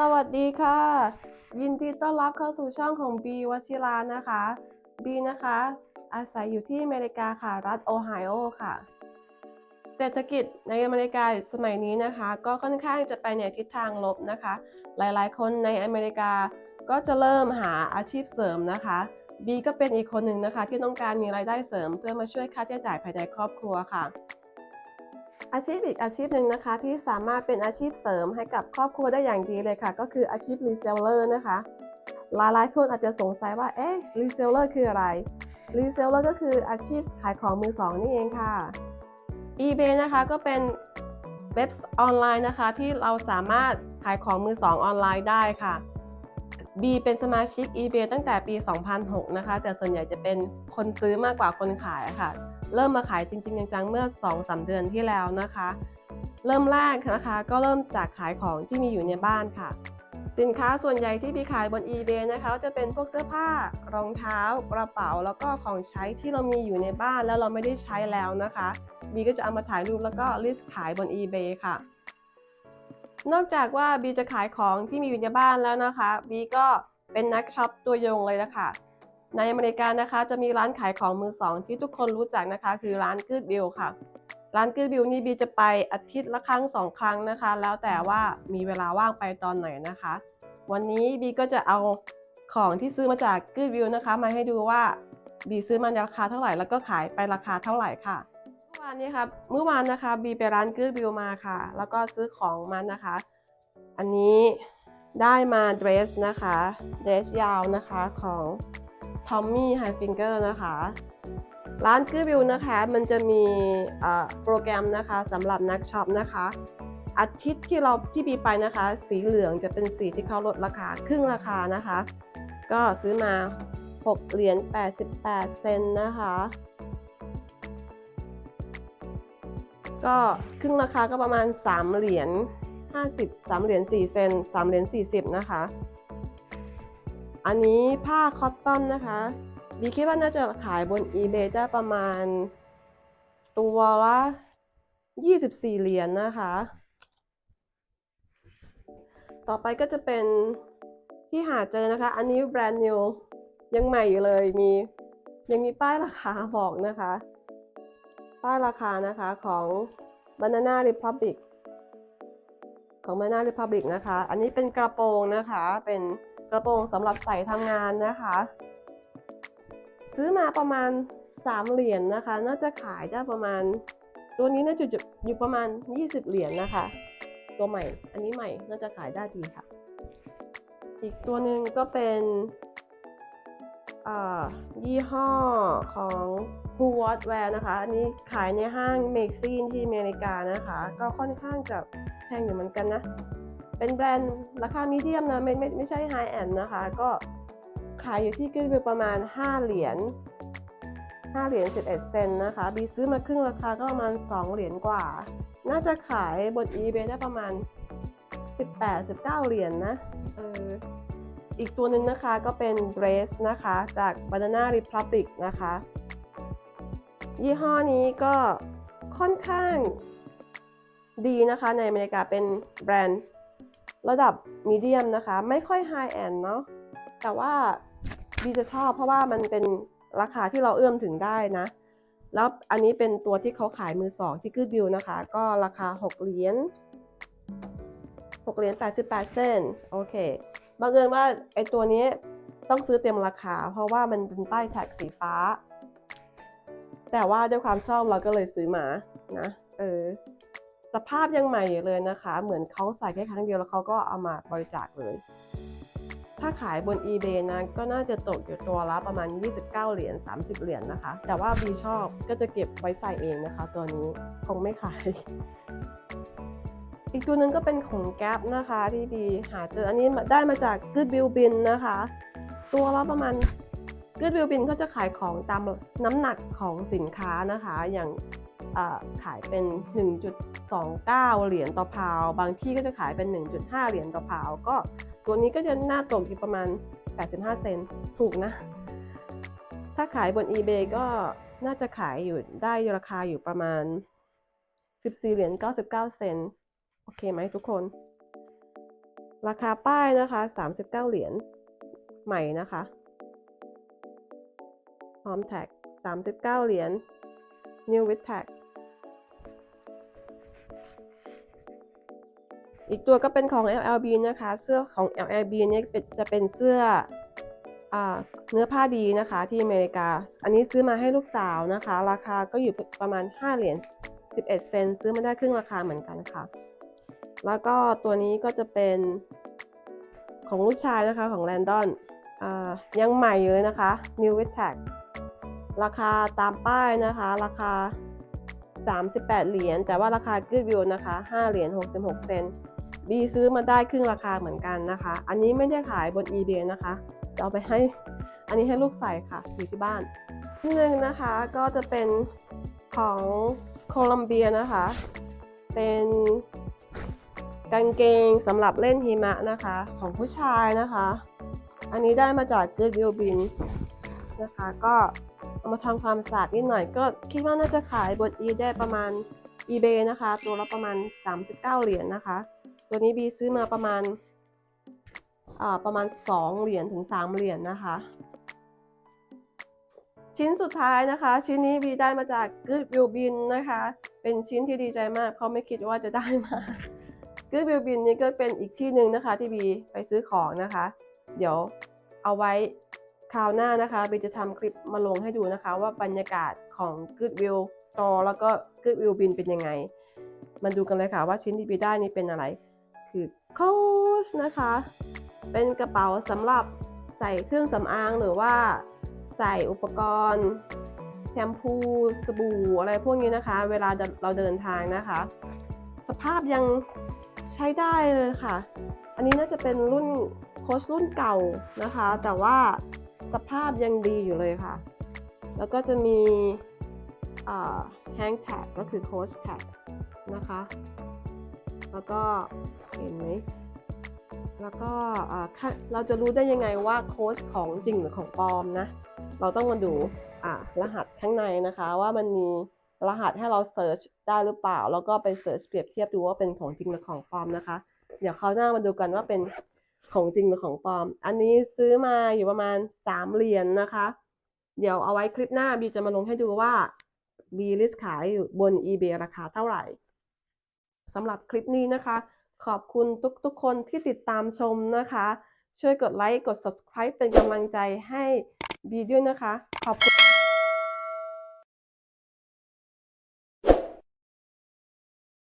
สวัสดีค่ะ ยินดีต้อนรับเข้าสู่ช่องของบีวชิรานะคะบีนะคะ อาศัยอยู่ที่อเมริกาค่ะ รัฐโอไฮโอค่ะ เศรษฐกิจในอเมริกาสมัยนี้นะคะ ก็ค่อนข้างจะไปในทิศทางลบนะคะ หลายๆ คนในอเมริกาก็จะเริ่มหาอาชีพเสริมนะคะบีก็เป็นอีกคนหนึ่งนะคะ ที่ต้องการมีรายได้เสริมเพื่อมาช่วยค่าใช้จ่ายภายในครอบครัวค่ะ อาชีพอีกอาชีพหนึ่งนะคะ ที่สามารถเป็นอาชีพเสริมให้กับครอบครัวได้อย่างดีเลยค่ะ ก็คืออาชีพรีเซลเลอร์นะคะ หลายๆคนอาจจะสงสัยว่าเอ๊ะรีเซลเลอร์คืออะไรรีเซลเลอร์ก็คืออาชีพขายของมือสองนี่เองค่ะ eBay นะคะก็เป็นเว็บออนไลน์นะคะ ที่เราสามารถขายของมือสองออนไลน์ได้ค่ะ B เป็นสมาชิก eBay ตั้งแต่ปี 2006 นะคะ แต่ส่วนใหญ่จะเป็นคนซื้อมากกว่าคนขายะค่ะ เริ่มมาขายจริง ๆ จังๆเมื่อ 2-3 เดือนที่แล้วนะคะ เริ่มแรกนะคะก็เริ่มจากขายของที่มีอยู่ในบ้านค่ะ สินค้าส่วนใหญ่ที่บีขายบน eBay นะคะจะเป็นพวกเสื้อผ้ารองเท้ากระเป๋าแล้วก็ของใช้ที่เรามีอยู่ในบ้านแล้วเราไม่ได้ใช้แล้วนะคะบีก็จะเอามาถ่ายรูปแล้วก็ลิสต์ขายบน eBay ค่ะ นอกจากว่าบีจะขายของที่มีอยู่ในบ้านแล้วนะคะบีก็เป็นนักช็อปตัวยงเลยนะคะในอเมริกานะคะ จะมีร้านขายของมือสองที่ทุกคนรู้จักนะคะ คือร้านกืดบิลค่ะ ร้านกืดบิลนี่บีจะไปอาทิตย์ละครั้งสองครั้งนะคะ แล้วแต่ว่ามีเวลาว่างไปตอนไหนนะคะ วันนี้บีก็จะเอาของที่ซื้อมาจากกืดบิลนะคะ มาให้ดูว่าบีซื้อมาในราคาเท่าไหร่แล้วก็ขายไปราคาเท่าไหร่ค่ะานนี้ครับเมื่อวานนะคะบีไปร้านกืดบิลมาค่ะ แล้วก็ซื้อของมานะคะ อันนี้ได้มาเดรสนะคะเดรสยาวนะคะของ Tommy Hilfiger นะคะ ร้านกือบิวนะคะ มันจะมีโปรแกรมนะคะสำหรับนักช็อปนะคะ อาทิตย์ที่เราที่บีไปนะคะ สีเหลืองจะเป็นสีที่เขาลดราคาครึ่งราคานะคะ ก็ซื้อมา 6 เหรียญ88 เซนนะคะ ก็ครึ่งราคาก็ประมาณ 3 เหรียญ50 3เหรียญ4เซน3เหรียญ40 นะคะ อันนี้ผ้าคอตตอนนะคะบีคิดว่าน่าจะขายบน eBay ได้ประมาณตัวละ24 เหรียญนะคะ ต่อไปก็จะเป็นที่หาเจอนะคะ อันนี้แบรนด์นิวยังใหม่อยู่เลยมียังมีป้ายราคาบอกนะคะ ป้ายราคานะคะของ Banana Republic ของ Banana Republic นะคะ อันนี้เป็นกระโปรงนะคะ เป็นกระโปรงสำหรับใส่ทำงานนะคะ ซื้อมาประมาณ 3 เหรียญนะคะ น่าจะขายได้ประมาณ ตัวนี้น่าจะอยู่ประมาณ 20 เหรียญนะคะ ตัวใหม่ อันนี้ใหม่น่าจะขายได้ดีค่ะ อีกตัวหนึ่งก็เป็น ยี่ห้อของ Who What Wear นะคะ อันนี้ขายในห้าง m a x i n ที่อเมริกานะคะ ก็ค่อนข้างจะแพงอยู่เหมือนกันนะ เป็นแบรนด์ราคามีเดียมนะไม่ไม่ไม่ใช่ไฮแอนนะคะ ก็ขายอยู่ที่กึ่งประมาณ 5 เหรียญ5เหรียญ11 เซนต์นะคะ บีซื้อมาครึ่งราคาก็ประมาณ 2 เหรียญกว่า น่าจะขายบน eBay ได้ประมาณ 18-19 เหรียญนะ เออ อีกตัวหนึ่งนะคะก็เป็น Dress นะคะจาก Banana Republic นะคะ ยี่ห้อนี้ก็ค่อนข้างดีนะคะในอเมริกาเป็นแบรนด์ระดับมีเดียมนะคะ ไม่ค่อยไฮแอนด์เนาะแต่ว่าดีจะชอบเพราะว่ามันเป็นราคาที่เราเอื้อมถึงได้นะ แล้วอันนี้เป็นตัวที่เขาขายมือสองที่คือบิวนะคะ ก็ราคา 6 เหรียญ6เหรียญ88 เซนโอเค บังเอิญว่าไอตัวนี้ต้องซื้อเต็มราคา เพราะว่ามันเป็นป้ายแท็กสีฟ้า แต่ว่าด้วยความชอบเราก็เลยซื้อมานะเออสภาพยังใหม่อยู่เลยนะคะ เหมือนเขาใส่แค่ครั้งเดียวแล้วเขาก็เอามาบริจาคเลย ถ้าขายบน eBay นะก็น่าจะตกอยู่ตัวละประมาณ 29 เหรียญ 30 เหรียญนนะคะ แต่ว่าบีชอบก็จะเก็บไว้ใส่เองนะคะ ตัวนี้คงไม่ขาย อีกตัวหนึ่งก็เป็นของแก๊ปนะคะที่บีหาเจออันนี้ได้มาจาก Good Bill Bin นะคะ ตัวละประมาณ Good Will Bin เขาจะขายของตามน้ำหนักของสินค้านะคะ อย่างขายเป็น 1.29 เหรียญต่อพาว บางที่ก็จะขายเป็น 1.5 เหรียญต่อพาว ก็ตัวนี้ก็จะน่าตกอยู่ประมาณ 85 เซนถูกนะ ถ้าขายบน eBay ก็น่าจะขายอยู่ได้ราคาอยู่ประมาณ 14 เหรียญ 99 เซน โอเคไหมทุกคน ราคาป้ายนะคะ 39 เหรียญใหม่นะคะพร้อมแท็ก 39 เหรียญ New with tag อีกตัวก็เป็นของ LLB นะคะ เสื้อของ LLB เนี่ยจะเป็นเสื้ออเนื้อผ้าดีนะคะที่อเมริกา อันนี้ซื้อมาให้ลูกสาวนะคะ ราคาก็อยู่ประมาณ 5 เหรียญ11 เซนซื้อมาได้ครึ่งราคาเหมือนกันค่ะ แล้วก็ตัวนี้ก็จะเป็นของลูกชายนะคะของแลนดอนยังใหม่อยู่เลยนะคะ New with tag ราคาตามป้ายนะคะ ราคา 38 เหรียญแต่ว่าราคา Good View นะคะ 5 เหรียญ66 เซนบีซื้อมาได้ครึ่งราคาเหมือนกันนะคะ อันนี้ไม่ได้ขายบน eBay นะคะจะเอาไปให้อันนี้ให้ลูกใส่ค่ะอยู่ที่บ้านที่หนึ่งนะคะก็จะเป็นของโคลัมเบียนะคะ เป็น กางเกงสำหรับเล่นหิมะนะคะของผู้ชายนะคะ อันนี้ได้มาจาก Good View Bin นะคะ ก็เอามาทำความสะอาดนิดหน่อย ก็คิดว่าน่าจะขายบน e ได้ประมาณ eBay นะคะ ตัวละประมาณ 39 เหรียญนะคะ ตัวนี้บีซื้อมาประมาณประมาณ 2 เหรียญถึง 3 เหรียญนะคะ ชิ้นสุดท้ายนะคะ ชิ้นนี้บีได้มาจาก Good View Bin นะคะ เป็นชิ้นที่ดีใจมากเพราะไม่คิดว่าจะได้มา Good View Bin นี่ก็เป็นอีกที่หนึ่งนะคะที่บีไปซื้อของนะคะ เดี๋ยวเอาไว้คราวหน้านะคะบีจะทำคลิปมาลงให้ดูนะคะ ว่าบรรยากาศของ Goodwill Store แล้วก็ Goodwill Bin เป็นยังไง มาดูกันเลยค่ะว่าชิ้นที่บีได้นี่เป็นอะไร คือ Coach นะคะ เป็นกระเป๋าสำหรับใส่เครื่องสำอางหรือว่าใส่อุปกรณ์แชมพูสบู่อะไรพวกนี้นะคะ เวลาเราเดินทางนะคะ สภาพยัง ใช้ได้เลยค่ะ อันนี้น่าจะเป็นรุ่นโค้ชรุ่นเก่านะคะ แต่ว่าสภาพยังดีอยู่เลยค่ะ แล้วก็จะมีแฮงแท็กก็คือโค้ชแท็กนะคะ แล้วก็เห็นไหมแล้วก็เราจะรู้ได้ยังไงว่าโค้ชของจริงหรือของปลอมนะ เราต้องมาดูรหัสข้างในนะคะว่ามันมี รหัสให้เราเซิร์ชได้หรือเปล่า แล้วก็ไปเซิร์ชเปรียบเทียบดูว่าเป็นของจริงหรือของปลอมนะคะ เดี๋ยวคราวหน้ามาดูกันว่าเป็นของจริงหรือของปลอม อันนี้ซื้อมาอยู่ประมาณ3เหรียญนนะคะ เดี๋ยวเอาไว้คลิปหน้าบีจะมาลงให้ดูว่าบีลิสขายอยู่บน eBay ราคาเท่าไหร่สำหรับคลิปนี้นะคะ ขอบคุณทุกๆคนที่ติดตามชมนะคะ ช่วยกดไลค์กด subscribe เป็นกำลังใจให้บีด้วยนะคะ ขอบคุณ